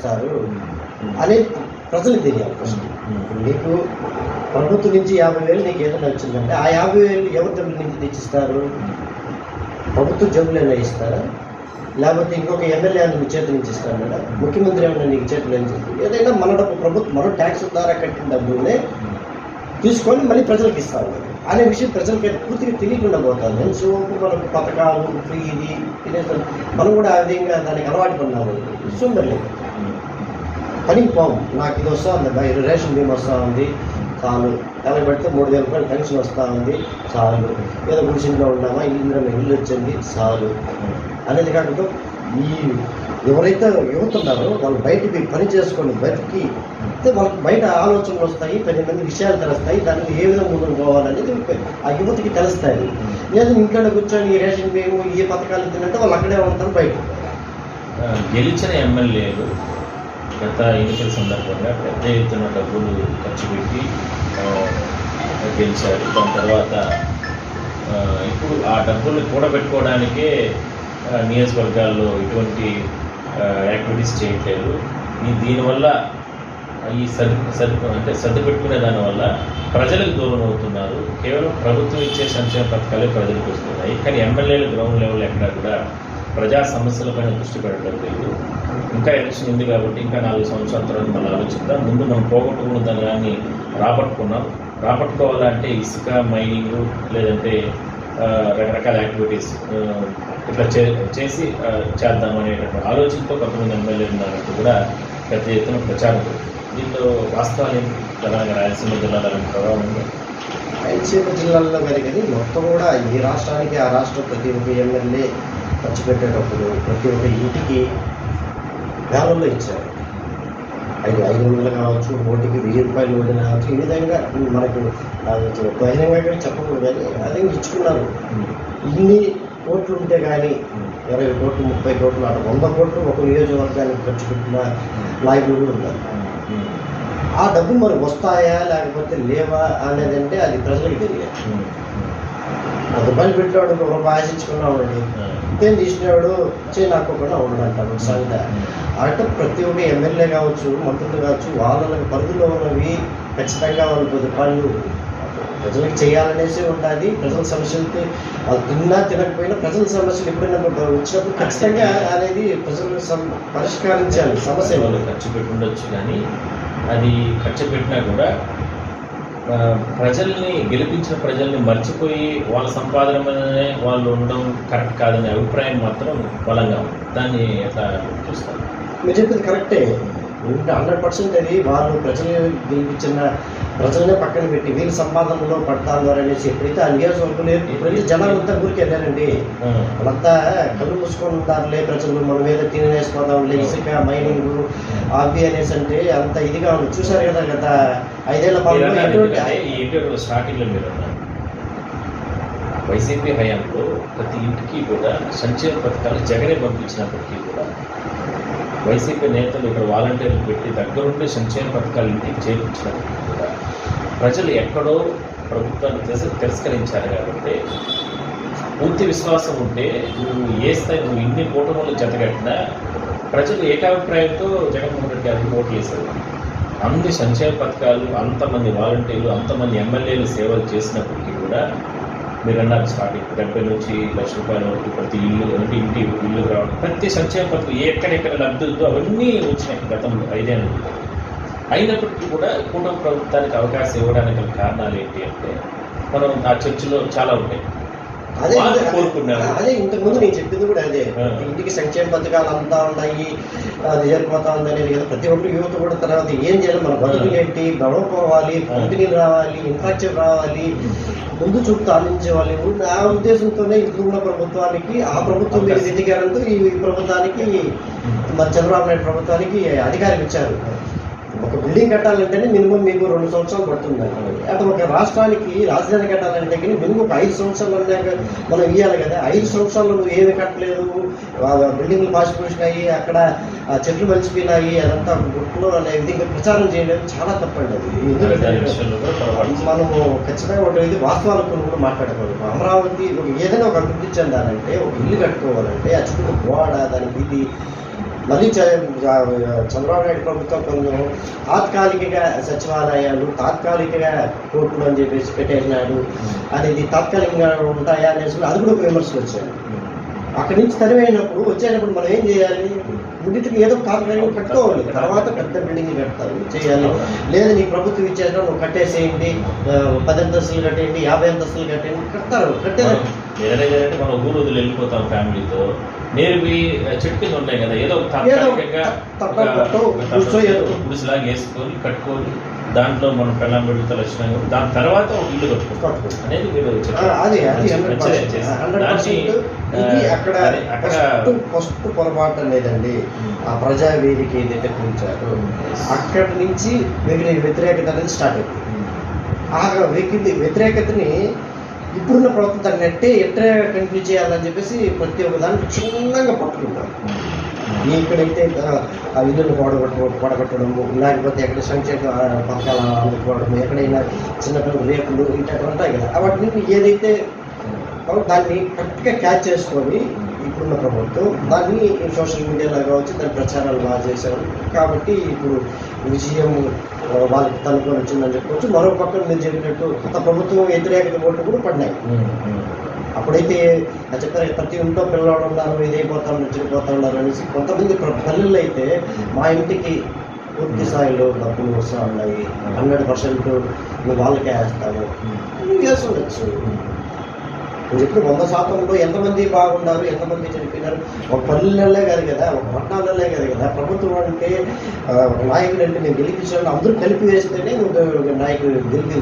ఇస్తారు అనేది ప్రజలకు తెలియాలి ఫస్ట్ నీకు ప్రభుత్వం నుంచి యాభై వేలు నీకు ఏదైనా వచ్చిందంటే ఆ యాభై వేలు ఎవరి డబ్బుల నుంచి తెచ్చిస్తారు? ప్రభుత్వ జబ్బులు ఏమైనా ఇస్తారా? లేకపోతే ఇంకొక ఎమ్మెల్యే అని మీ చేతి నుంచి ఇస్తారా మేడం ముఖ్యమంత్రి ఏమైనా నీకు చేతులు ఏం చేస్తారు ఏదైనా మన డబ్బు ప్రభుత్వం మన ట్యాక్స్ ద్వారా కట్టిన డబ్బులనే తీసుకొని మళ్ళీ ప్రజలకు ఇస్తాము అనే విషయం ప్రజలకి పూర్తిగా తెలియకుండా పోతుంది. సో మనకు పథకాలు ఫ్రీ ఇది తినేస్తాం మనం కూడా ఆ విధంగా దానికి అలవాటు పడినాము. చూడలేదు పనికి పోము నాకు ఇది వస్తా ఉంది బా, రేషన్ బీమా వస్తూ ఉంది చాలు ఎలా పెడితే మూడు వేల రూపాయలు పెన్షన్ వస్తూ ఉంది చాలు. ఏదో గుడిసింట్లో ఉన్నామా ఇందులో ఇల్లు వచ్చింది చాలు. అనేది కాకుండా ఈ ఎవరైతే యువత ఉన్నారో వాళ్ళు బయటికి పని చేసుకొని బయటికి అయితే వాళ్ళకి బయట ఆలోచనలు వస్తాయి పది మంది విషయాలు తెలుస్తాయి దానికి ఏ విధంగా ముందుకు పోవాలనేది ఆ యువతకి తెలుస్తాయి. లేదు ఇంట్లో కూర్చొని ఈ రేషన్ బియ్యం ఈ పథకాలు తినంటే వాళ్ళు అక్కడే ఉంటారు బయట. గెలిచిన ఎమ్మెల్యేలు గత ఎన్నికల సందర్భంగా పెద్ద ఎత్తున డబ్బులు ఖర్చు పెట్టి గెలిచారు. దాని తర్వాత ఇప్పుడు ఆ డబ్బులు కూడబెట్టుకోవడానికే నియోజకవర్గాల్లో ఎటువంటి యాక్టివిటీస్ చేయట్లేదు. ఈ దీనివల్ల ఈ సర్దు సర్దు అంటే సర్దు పెట్టుకునే దానివల్ల ప్రజలకు దూరం అవుతున్నారు. కేవలం ప్రభుత్వం ఇచ్చే సంక్షేమ పథకాలే ప్రజలకు వస్తున్నాయి. కానీ ఎమ్మెల్యేలు గ్రౌండ్ లెవెల్ ఎక్కడా కూడా ప్రజా సమస్యలపైన దృష్టి పెట్టడం లేదు. ఇంకా ఎలక్షన్ ఉంది కాబట్టి ఇంకా నాలుగు సంవత్సరాల తర్వాత మనం ఆలోచిద్దాం. ముందు మనం పోగొట్టుకున్న దాని దాన్ని రాబట్టుకున్నాం. రాబట్టుకోవాలంటే ఇసుక మైనింగ్ లేదంటే రకరకాల యాక్టివిటీస్ ఇట్లా చే చేసి ఆ, చేద్దాం అనేటువంటి ఆలోచనతో కొంతమంది ఎమ్మెల్యేలు ఉన్నారంటూ కూడా పెద్ద ఎత్తున ప్రచారం జరుగుతుంది. దీంట్లో వాస్తవాలు? ఏంటి తెలంగాణ రాయలసీమ జిల్లాలో ప్రభావం ఉంది? రాయలసీమ జిల్లాల్లో కానీ మొత్తం కూడా ఈ రాష్ట్రానికి ఆ రాష్ట్రం ప్రతి ఒక్క ఎమ్మెల్యే ఖర్చు పెట్టేటప్పుడు ప్రతి ఒక్క ఇంటికి వేలల్లో ఇచ్చారు. ఐదు ఐదు వందలు కావచ్చు ఓటికి వెయ్యి రూపాయలు ఓటు కావచ్చు ఈ విధంగా మనకు బహిరంగంగా కూడా చెప్పకూడదు కానీ అదే ఇచ్చుకున్నారు. ఇన్ని కోట్లు ఉంటే కానీ ఇరవై కోట్లు ముప్పై కోట్లు అటు వంద కోట్లు ఒక నియోజకవర్గానికి ఖర్చు పెట్టిన నాయకులు కూడా ఉన్నారు. ఆ డబ్బులు మరి వస్తాయా లేకపోతే లేవా అనేది అంటే అది ప్రజలకు తెలియదు. ఒక రూపాయలు పెట్టేవాడు ఒక రూపాయి ఆశించుకున్నామండి ఇంకేం తీసినవాడు చే నాకోకుండా ఉండడంటారు సంగతి అంటే ప్రతి ఒక్క ఎమ్మెల్యే కావచ్చు మంత్రులు కావచ్చు వాళ్ళ పరిధిలో ఉన్నవి ఖచ్చితంగా వాళ్ళు పది రూపాయలు ప్రజలకు చేయాలనేసి ఉంటుంది ప్రజల సమస్యలకి వాళ్ళు తిన్నా తినకపోయినా ప్రజల సమస్యలు ఎప్పుడైనా వచ్చినప్పుడు ఖచ్చితంగా అనేది ప్రజలు పరిష్కరించాలి. సమస్య వాళ్ళు ఖర్చు పెట్టి ఉండొచ్చు కానీ అది ఖర్చు పెట్టినా కూడా ప్రజల్ని గెలిపించిన ప్రజల్ని మర్చిపోయి వాళ్ళ సంపాదన మీదనే వాళ్ళు ఉండడం కరెక్ట్ కాదనే అభిప్రాయం మాత్రం బలంగా ఉంది. దాన్ని ఎట్లా చూస్తారు? మీరు చెప్పింది కరెక్టే. హండ్రెడ్ పర్సెంట్ అది వాళ్ళు ప్రజలు గెలిపించిన ప్రజలనే పక్కన పెట్టి వీళ్ళ సంపాదనలో పడతారు అనేసి ఎప్పుడైతే ఆ నియోజకవర్గంలో ఎప్పుడైతే జనాలు అంతా ఊరికి వెళ్ళారండి వాళ్ళంతా కళ్ళు మూసుకొని ఉంటారులే ప్రజలు మనం మీద తినేసిపోతాంలే ఇసుక మైనింగ్ అవి అనేసి అంటే అంత ఇదిగా ఉంది. చూసారు కదా గత ఐదేళ్ళ ఎందుకంటే స్టార్టింగ్లో మీరు అన్నారు. వైసీపీ హయాంలో ప్రతి ఇంటికి కూడా సంక్షేమ పథకాలు జగనే పంపించినప్పటికీ కూడా వైసీపీ నేతలు ఇక్కడ వాలంటీర్లు పెట్టి దగ్గరుండి సంక్షేమ పథకాలు ఇంటికి చేర్పించినప్పటికీ కూడా ప్రజలు ఎక్కడో ప్రభుత్వాన్ని తిరస్- తిరస్కరించారు కాబట్టి పూర్తి విశ్వాసం ఉంటే నువ్వు ఏ స్థాయి నువ్వు ఇన్ని కూటములు జతగట్టినా ప్రజలు ఏకాభిప్రాయంతో జగన్మోహన్ రెడ్డి గారికి ఓట్లు వేశారు. అన్ని సంక్షేమ పథకాలు అంతమంది వాలంటీర్లు అంతమంది ఎమ్మెల్యేలు సేవలు చేసినప్పటికీ కూడా మీరు అన్నారు స్టార్టింగ్ డెబ్బై నుంచి లక్ష రూపాయల వరకు ప్రతి ఇల్లు అంటే ఇంటి ఇల్లు రావడం ప్రతి సంక్షేమ పథకం ఎక్కడెక్కడ లబ్ధులతో అవన్నీ వచ్చినాయి గతంలో ఐదేళ్ళు. అయినప్పటికీ కూడా కూటమి ప్రభుత్వానికి అవకాశం ఇవ్వడానికి కారణాలు ఏంటి అంటే మనం ఆ చర్చలో చాలా ఉంటాయి. అదే. అదే ఇంతకు ముందు నేను చెప్పింది కూడా అదే. ఇంటికి సంక్షేమ పథకాలు అంతా ఉన్నాయి అది ఏర్పోతా ఉంది అనేది కదా. ప్రతి ఒక్కరు యువత కూడా తర్వాత ఏం చేయాలి? మన బతుకులు ఏంటి? గడవపోవాలి కంపెనీలు రావాలి ఇన్ఫ్రాస్ట్రక్చర్ రావాలి. ముందు చూపుతూ ఆలోచించేవాళ్ళు ఆ ఉద్దేశంతోనే ఇప్పుడున్న ప్రభుత్వానికి ఆ ప్రభుత్వం మీద ఎదిగారంతో ఈ ఈ ప్రభుత్వానికి మన చంద్రబాబు నాయుడు ప్రభుత్వానికి అధికారం ఇచ్చారు. ఒక బిల్డింగ్ కట్టాలంటేనే మినిమం మీకు రెండు సంవత్సరాలు పడుతుంది అటు ఒక రాష్ట్రానికి రాజధాని కట్టాలంటే కానీ మినిమం ఒక ఐదు సంవత్సరాలు అన్నాక మనం ఇవ్వాలి కదా. ఐదు సంవత్సరాలు నువ్వు ఏమి కట్టలేదు. బిల్డింగ్లు పాసిపోయినాయి. అక్కడ చెట్లు మలిచిపోయినాయి అదంతా గుట్లు అనే విధంగా ప్రచారం చేయడం చాలా తప్పండి అది. మనము ఖచ్చితంగా ఒకటి ఇది వాస్తవాల కొన్ని కూడా మాట్లాడకూడదు అమరావతి ఒక ఏదైనా ఒక అభివృద్ధి చెందాలంటే ఒక ఇల్లు కట్టుకోవాలంటే ఆ చుట్టూ గోడ దానికి ఇది మళ్ళీ చంద్రబాబు నాయుడు ప్రభుత్వం కొంచెం తాత్కాలికగా సచివాలయాలు తాత్కాలికగా కోర్టులు అని చెప్పేసి పెట్టేసినాడు. అనేది తాత్కాలికంగా ఉంటాయా అనేసి అది కూడా ఒక విమర్శలు వచ్చాయి. అక్కడి నుంచి తరిమైనప్పుడు వచ్చేటప్పుడు మనం ఏం చేయాలి? ముందుకి ఏదో తాత్కాలికంగా కట్టుకోవాలి తర్వాత పెద్ద బిల్డింగ్ కడతారు. చేయాలి. లేదా నీ ప్రభుత్వం ఇచ్చేట నువ్వు కట్టేసేయండి. పది అంతస్తులు కట్టేయండి యాభై అంతస్తులు కట్టేయండి. కడతారు. కట్టారు వేరే అంటే మనం ఊరు వదిలి వెళ్ళిపోతాం ఫ్యామిలీతో. నేర్పి చెట్టు ఉంటాయి కదా ఏదో తప్ప కూర్చో వేసుకొని కట్టుకొని దాంట్లో మనం పెళ్ళం పెడుతూ వచ్చినాం దాని తర్వాత ఒక ఇల్లు కట్టుకుంటాం. అనేది మీరు అక్కడ ఫస్ట్ పొరపాటు లేదండి ఆ ప్రజా వేదిక ఏదైతే పిలిచారో అక్కడి నుంచి మిగిలిన వ్యతిరేకత అనేది స్టార్ట్ అవుతుంది ఆ వ్యతిరేకతని ఇప్పుడున్న ప్రభుత్వం దాన్ని ఎట్టే ఎట్టే కంటిన్యూ చేయాలని చెప్పేసి ప్రతి ఒక్క దానికి క్షుణ్ణంగా పట్టుకుంటారు. ఎక్కడైతే ఆ, ఆ ఇల్లును పడగొట్ట పడగొట్టడము లేకపోతే ఎక్కడ సంక్షేమ పథకాలు అందుకోవడం ఎక్కడైనా చిన్నపిల్లలు రేపులు ఇట్లాంటివి ఉంటాయి కదా. వాటిని ఏదైతే దాన్ని కరెక్ట్గా క్యాచ్ చేసుకొని ఇప్పుడున్న ప్రభుత్వం దాన్ని సోషల్ మీడియాలో కావచ్చు దాని ప్రచారాలు బాగా చేశారు. కాబట్టి ఇప్పుడు విజయం వాళ్ళకి తనుకొని వచ్చిందని చెప్పవచ్చు మరో పక్కన మీరు చెప్పినట్టు గత ప్రభుత్వం వ్యతిరేకత ఓట్లు కూడా పడినాయి. అప్పుడైతే చెప్తారు ప్రతి ఇంట్లో పిల్లలు ఉన్నారు ఇదైపోతా ఉన్నారు చెడిపోతా ఉన్నారు అనేసి కొంతమంది ప్ర- పల్లెలు అయితే మా ఇంటికి పూర్తి స్థాయిలో డబ్బులు వస్తూ ఉన్నాయి. హండ్రెడ్ పర్సెంట్ నువ్వు వాళ్ళకే వేస్తాను. నువ్వు చేసి నువ్వు చెప్పిన వంద శాతంలో ఎంతమంది బాగున్నారు ఎంతమంది చనిపోయినారు ఒక పల్లెలే కాదు కదా ఒక పట్టణాలే కాదు కదా. ప్రభుత్వం అంటే నాయకులు నాయకుడు అంటే నేను గెలిపించాను అందరూ కలిపి వేస్తేనే నువ్వు నాయకుడు గెలిపి